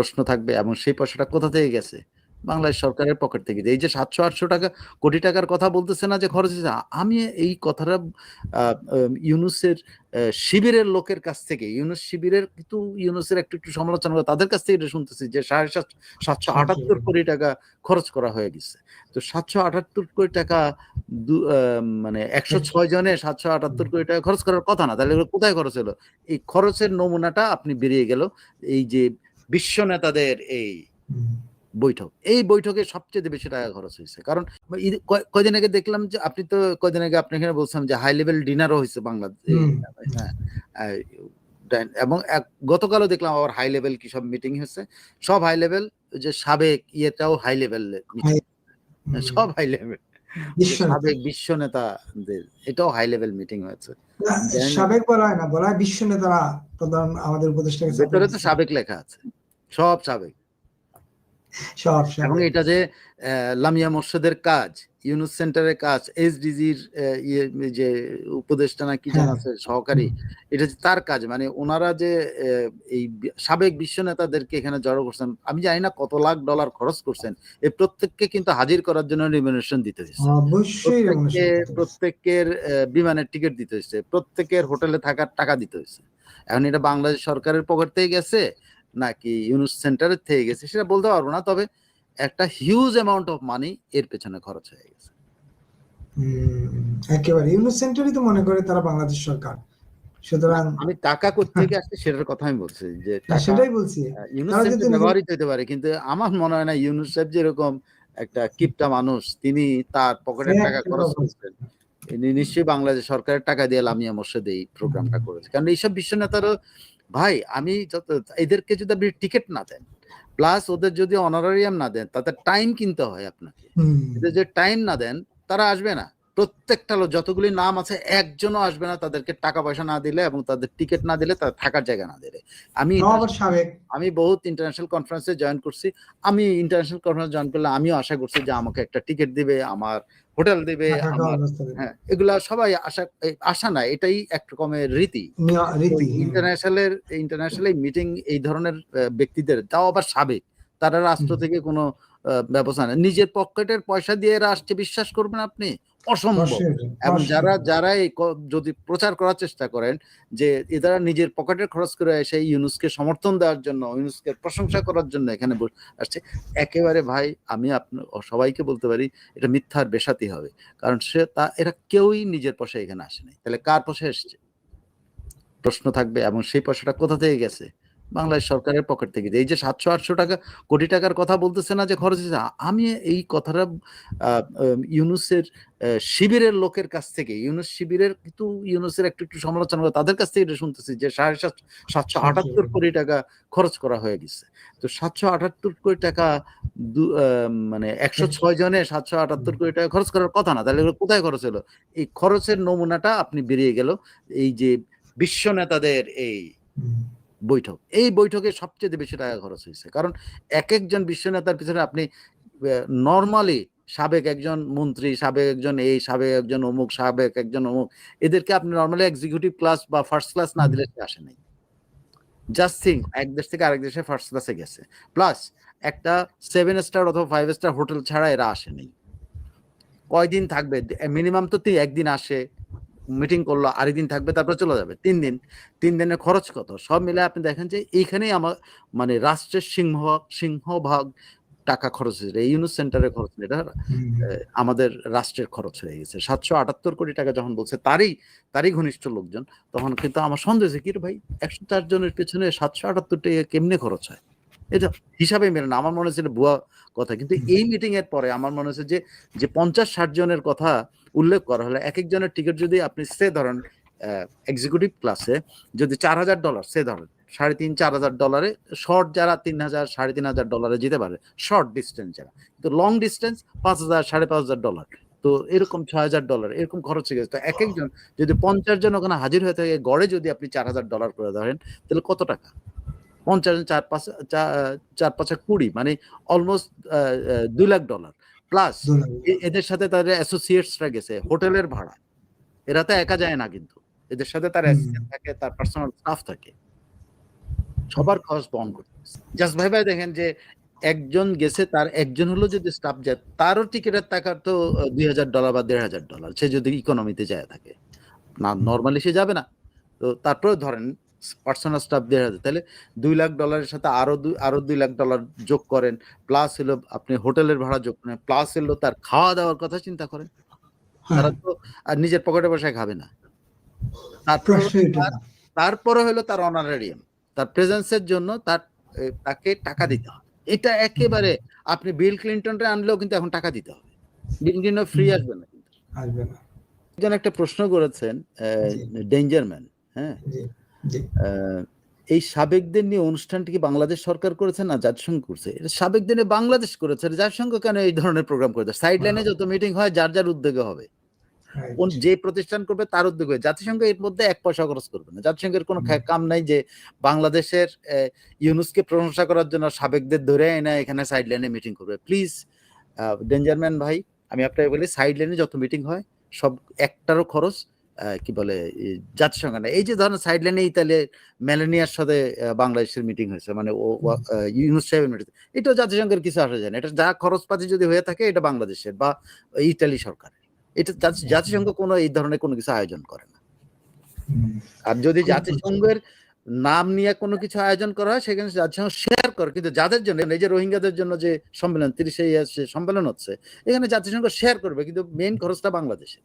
প্রশ্ন থাকবে এবং সেই পয়সাটা কোথা থেকে গেছে? বাংলাদেশ সরকারের পকেট থেকে। এই যে সাতশো আটশো টাকা কোটি টাকার কথা বলতেছে না যে খরচ হয়েছে আমি এই কথাটা ইউনুসের শিবিরের লোকের কাছ থেকে ইউনুস শিবিরের কিন্তু ইউনুসের একটু একটু সমালোচনা করে তাদের কাছ থেকে এটা শুনতেছি যে সাড়ে সাত সাতশো আটাত্তর কোটি টাকা খরচ করা হয়ে গেছে। তো সাতশো আটাত্তর কোটি টাকা দু- মানে একশো ছয় জনে সাতশো আটাত্তর কোটি টাকা খরচ করার কথা না তাহলে কোথায় খরচ হলো? এই খরচের নমুনাটা আপনি বেরিয়ে গেল এই যে বিশ্ব নেতাদের এই বৈঠক। এই বৈঠকে সবচেয়ে বেশি টাকা খরচ হয়েছে। কারণ কয়দিন আগে দেখলাম যে আপনি তো কয়দিন আগে আপনি এখানে বলছিলাম যে হাই লেভেল ডিনারও হয়েছে বাংলাদেশ। হ্যাঁ। এবং গতকালও দেখলাম আবার হাই লেভেল কি সব মিটিং হয়েছে। সব হাই লেভেল যে সাবেক ইয়েটাও হাই লেভেল সব হাই লেভেল বিশ্ব সাবেক বিশ্ব নেতাদের এটাও হাই লেভেল মিটিং হয়েছে। সাবেক বলা হয় না বলা হয় বিশ্ব নেতারা প্রধান আমাদের উপদেষ্টা ভেতরে তো সাবেক লেখা আছে। সব সাবেক সব এবং এটা যে লামিয়া মোর্শেদের কাজ ইউনুস সেন্টারের কাজ এসডিজির ইয়ে যে উপদেষ্টা না কি হ্যাঁ। আছে সহকারী এটা যে তার কাজ মানে ওনারা যে এই সাবেক বিশ্ব নেতাদেরকে এখানে জড়ো করছেন আমি জানি না কত লাখ ডলার খরচ করছেন এই প্রত্যেককে কিন্তু হাজির করার জন্য রিমিনেশন দিতে হয়েছে। প্রত্যেকের বিমানের টিকিট দিতে হয়েছে প্রত্যেকের হোটেলে থাকার টাকা দিতে হয়েছে এখন এটা বাংলাদেশ সরকারের পকেট থেকে গেছে নাকি ইউনুস সেন্টারের থেকে গেছে সেটা বলতে পারব না তবে একটা হিউজ অ্যামাউন্ট অফ মানি এর পেছনে খরচ হয়ে গেছে। একেবারে। ইউনুস সেন্টারই তো মনে করে তারা বাংলাদেশ সরকার। সুতরাং আমি টাকা কোথেকে আসছে সেটার কথা আমি বলছি যে সেটাই বলছি। ইউনুস ব্যবহৃত হতে পারে কিন্তু আমার মনে হয় না ইউনুস সাহেব যেরকম একটা কিপটা মানুষ তিনি তার পকেটের টাকা খরচ করছেন। নিশ্চয়ই বাংলাদেশ সরকারের টাকা দিয়ে লামিয়া মোর্শেদ এই প্রোগ্রামটা করেছে। কারণ এইসব বিশ্ব নেতারও ভাই আমি যত এদেরকে যদি আপনি টিকিট না দেন প্লাস ওদের যদি অনারারিয়াম না দেন তাতে টাইম কিনতে হয় আপনাকে। এদের যে টাইম না দেন তারা আসবে না। প্রত্যেকটা লোক যতগুলি নাম আছে একজনও আসবে না তাদেরকে টাকা পয়সা না দিলে এবং তাদের টিকিট না দিলে তাদের থাকার জায়গা না দিলে আমি আমি বহুত ইন্টারন্যাশনাল কনফারেন্সে জয়েন করছি। আমি ইন্টারন্যাশনাল কনফারেন্স জয়েন করলে আমিও আশা করছি যে আমাকে একটা টিকিট দিবে আমার হোটেল দিবে ব্যবস্থা দিতে হ্যাঁ এগুলা সবাই আশা আশা না এটাই এক রকমের রীতি। নিয়া- রীতি। ইন্টারন্যাশনালের ইন্টারন্যাশনাল মিটিং এই ধরনের ব্যক্তিদের তাও আবার সাবেক। তারা রাষ্ট্র থেকে কোনো ব্যবস্থা নেই নিজের পকেটের পয়সা দিয়ে রাষ্ট্রে বিশ্বাস করবেন আপনি? অসম্ভব। এবং যারা যারা এই যদি প্রচার করার চেষ্টা করেন যে এরা নিজের পকেটের খরচ করে এসে ইউনুসকে সমর্থন দেওয়ার জন্য ইউনুসকে প্রশংসা করার জন্য এখানে আসছে একেবারে ভাই আমি আপনার সবাইকে বলতে পারি এটা মিথ্যার বেসাতি হবে। কারণ সে তা এরা কেউই নিজের পয়সা এখানে আসেনি তাহলে কার পয়সা এসছে? প্রশ্ন থাকবে এবং সেই পয়সাটা কোথা থেকে গেছে? বাংলাদেশ সরকারের পকেট থেকে এই যে সাতশো আটশো টাকা কোটি টাকার কথা বলতেছে না যে খরচ হয়েছে আমি এই কথাটা ইউনুসের শিবিরের লোকের কাছ থেকে ইউনুস শিবিরের কিন্তু ইউনুসের একটু একটু সমালোচনা করে তাদের কাছ থেকে এটা শুনতেছি যে সাড়ে সাত সাতশো আটাত্তর কোটি টাকা খরচ করা হয়ে গেছে। তো সাতশো আটাত্তর কোটি টাকা দু- মানে একশো ছয় জনে সাতশো আটাত্তর কোটি টাকা খরচ করার কথা না তাহলে কোথায় খরচ হলো? এই খরচের নমুনাটা আপনি বেরিয়ে গেল এই যে বিশ্ব নেতাদের এই বৈঠক। এই বৈঠকে সবচেয়ে বেশি টাকা খরচ হয়েছে। কারণ এক একজন বিশ্ব নেতার পিছনে আপনি নর্মালি সাবেক একজন মন্ত্রী, সাবেক একজন এই, সাবেক একজন অমুক, সাবেক একজন অমুক, এদেরকে আপনি নর্মালি এক্সিকিউটিভ ক্লাস বা ফার্স্ট ক্লাস না দিলে আসে নাই। জাস্ট থিঙ্ক এক দেশ থেকে আরেক দেশে ফার্স্ট ক্লাসে গেছে। প্লাস একটা সেভেন স্টার অথবা ফাইভ স্টার হোটেল ছাড়া এরা আসেনি কয়দিন থাকবে? মিনিমাম তো একদিন আসে। মিটিং করল আরেকদিন থাকবে তারপর চলে যাবে। তিন দিন। তিন দিনের খরচ কত? সব মিলে আপনি দেখেন যে এইখানেই আমার মানে রাষ্ট্রের সিংহ সিংহভাগ টাকা খরচ হয়েছে। এই ইউনুস সেন্টারের খরচ এটা আমাদের রাষ্ট্রের খরচ হয়ে গেছে। সাতশো আটাত্তর কোটি টাকা যখন বলছে তারই তারই ঘনিষ্ঠ লোকজন তখন কিন্তু আমার সন্দেহ হয়েছে কি ভাই? একশো চার জনের পেছনে সাতশো আটাত্তর টাকা কেমনে খরচ হয়? এটা হিসাবে মেলে না আমার মনে হচ্ছে এটা ভুয়া কথা। কিন্তু এই মিটিং এর পরে আমার মনে হচ্ছে যে যে পঞ্চাশ ষাট জনের কথা উল্লেখ করা হলে এক একজনের টিকিট যদি আপনি সে ধরেন এক্সিকিউটিভ ক্লাসে যদি চার হাজার ডলার সে ধরেন সাড়ে তিন চার হাজার ডলারে শর্ট যারা তিন হাজার সাড়ে তিন হাজার ডলারে যেতে পারে শর্ট ডিস্টেন্স যারা। কিন্তু লং ডিস্টেন্স পাঁচ হাজার সাড়ে পাঁচ হাজার ডলার তো এরকম ছয় হাজার ডলার এরকম খরচ হয়ে গেছে। তো এক একজন যদি পঞ্চাশ জন ওখানে হাজির হয়ে থাকে গড়ে যদি আপনি চার হাজার ডলার করে ধরেন তাহলে কত টাকা? পঞ্চাশ চার পাঁচ চার পাঁচা কুড়ি মানে অলমোস্ট দুই লাখ ডলার প্লাস এদের সাথে তাদের অ্যাসোসিয়েটসরা গেছে হোটেলের ভাড়া। এরা তো একা যায় না কিন্তু। এদের সাথে তার অ্যাসিস্ট্যান্ট থাকে তার পার্সোনাল স্টাফ থাকে। সবার খরচ বহন করতে জাস্ট ভাই ভাই দেখেন যে একজন গেছে তার একজন হলো যদি স্টাফ যায় তারও টিকিটের টাকা তো দুই হাজার ডলার বা দেড় হাজার ডলার সে যদি ইকোনমিতে যায় থাকে। না নর্মালি সে যাবে না। তো তারপরে ধরেন পার্সোনাল স্টাফ দেড় হাজার তাহলে দুই লাখ ডলারের সাথে আরও দুই আরও দুই লাখ ডলার যোগ করেন প্লাস হলো আপনি হোটেলের ভাড়া যোগ করেন প্লাস হলো তার খাওয়া দাওয়ার কথা চিন্তা করেন। হ্যাঁ। তারা তো আর নিজের পকেটে বসে খাবে না। তারপর হলো তার অনারারিয়াম তার প্রেজেন্সের জন্য তার তাকে টাকা দিতে হবে। এটা একেবারে আপনি বিল ক্লিনটনরে আনলেও কিন্তু এখন টাকা দিতে হবে। বিল ক্লিনটন ফ্রি আসবে না কিন্তু। আসবে না। একজন একটা প্রশ্ন করেছেন। ডেঞ্জারম্যান হ্যাঁ? এই সাবেকদের নিয়ে অনুষ্ঠানটি কি বাংলাদেশ সরকার করেছে না জাতিসংঘ করছে? এটা সাবেকদের নিয়ে বাংলাদেশ করেছে জাতিসংঘ কেন এই ধরনের প্রোগ্রাম করেছে? সাইড লাইনে যত মিটিং হয় যার যার উদ্যোগে হবে. যে প্রতিষ্ঠান করবে তার উদ্যোগে জাতিসংঘ এর মধ্যে এক পয়সা খরচ করবে না। জাতিসংঘের কোনো কাম নাই যে বাংলাদেশের ইউনুসকে প্রশংসা করার জন্য সাবেকদের ধরে এনে এখানে সাইড লাইনে মিটিং করবে প্লিজ ডেঞ্জারম্যান ভাই আমি আপনাকে বলি সাইড লাইনে যত মিটিং হয় সব একটারও খরচ কি বলে জাতিসংঘ না এই যে ধরেন সাইড লাইনে ইতালি মেলানিয়ার সাথে বাংলাদেশের মিটিং হয়েছে মানে ও ও- ইউনুস সাহেবের মিটিং এটা জাতিসংঘের কিছু আসা যায় না এটা যা খরচপাতি যদি হয়ে থাকে এটা বাংলাদেশের বা ইতালি সরকারের এটা জাতিসংঘ কোনো এই ধরনের কোনো কিছু আয়োজন করে না। আর যদি জাতিসংঘের নাম নিয়ে কোনো কিছু আয়োজন করা হয় সেখানে জাতিসংঘ শেয়ার করে কিন্তু যাদের জন্য এই যে রোহিঙ্গাদের জন্য যে সম্মেলন তিরিশে সম্মেলন হচ্ছে এখানে জাতিসংঘ শেয়ার করবে কিন্তু মেইন খরচটা বাংলাদেশে।